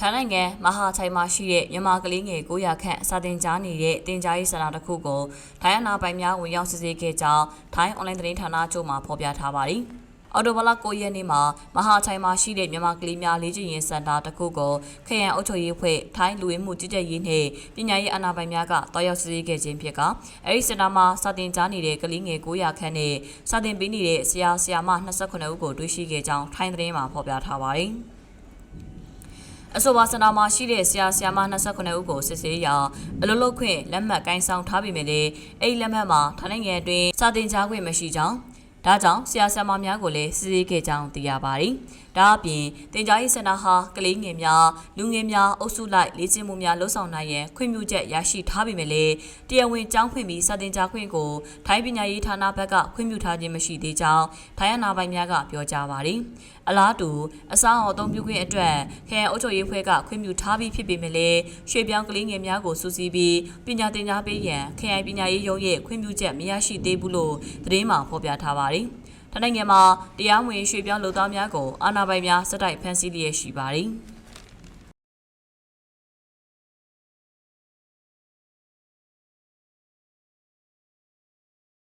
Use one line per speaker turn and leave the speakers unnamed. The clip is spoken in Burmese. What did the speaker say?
ထိုင်းနိုင်ငံမဟာချိုင်မှာရှိတဲ့မြန်မာကလေးငယ်900ခန့်စာတင်ကြားနေတဲ့တင်ကြားရေးစင်တာတစ်ခုကိုထိုင်းအနာပိုင်များဝင်ရောက်စစ်ဆေးခဲ့ကြောင်းထိုင်းအွန်လိုင်းသတင်းဌာနချုပ်မှဖော်ပြထားပါတယ်။အော်တိုဘလ9ရက်နေ့မှာမဟာချိုင်မှာရှိတဲ့မြန်မာကလေးများလေးချင်ရင်စင်တာတစ်ခုကိုခရန်အုပ်ချုပ်ရေးဖွဲ့ထိုင်းလူဝင်မှုကြီးကြပ်ရေးနှင့်ပညာရေးအာဏာပိုင်များကတောက်ရောက်စစ်ဆေးခဲ့ခြင်းဖြစ်ကအဲဒီစင်တာမှာစာတင်ကြားနေတဲ့ကလေးငယ်900ခန့်နဲ့စာတင်ပေးနေတဲ့ဆရာဆရာမ28ဦးကိုတွေ့ရှိခဲ့ကြောင်းထိုင်းသတင်းမှာဖော်ပြထားပါတယ်။ အဆိုပါစင်တာမှာရှိတဲ့ဆရာဆရာမ29ဦးကိုစစ်ဆေးရာအလုပ်လုပ်ခွင့်လက်မှတ်ကိုင်းဆောင်ထားပေမဲ့လည်းအဲ့ဒီလက်မှတ်မှာထိုင်းနိုင်ငံအတွင်းစာတင်ကြားခွင့်မရှိကြောင်း ဒါကြောင့်ဆရာဆရာမများကိုလည်းစစ်ဆေးခဲ့ကြောင်းသိရပါတယ်။ဒါအပြင်တင်ကြားရေးစင်တာဟာကလေးငယ်များလူငယ်များအုပ်စုလိုက်လေ့ကျင့်မှုများလှုပ်ဆောင်နိုင်ရန်ခွင့်ပြုချက်ရရှိထားပေမဲ့လည်းတရားဝင်ကျောင်းဖွင့်ပြီးစာတင်ကြားခွင့်ကိုထိုင်းပညာရေးဌာနဘက်ကခွင့်ပြုထားခြင်းမရှိသေးကြောင်းထိုင်းအနာပိုင်များကပြောကြားပါတယ်။အလားတူအစားအသောက်ပြုခွင့်အတွက်ခရိုင်အုပ်ချုပ်ရေးဖွဲ့ကခွင့်ပြုထားပြီးဖြစ်ပေမဲ့လည်းရွှေပြောင်းကလေးငယ်များကိုစူးစီးပြီးပညာသင်ကြားပေးရန်ခရိုင်ပညာရေးရုံးရဲ့ခွင့်ပြုချက်မရရှိသေးဘူးလို့သတင်းမှာဖော်ပြထားပါတယ်။ထိုင်းနိုင်ငံမှာတရားဝင်ရွှေပြောင်းလူသားများကိုအာဏာပိုင်များစက်တိုက်ဖမ်းဆီးလျက်ရှိပါတယ်။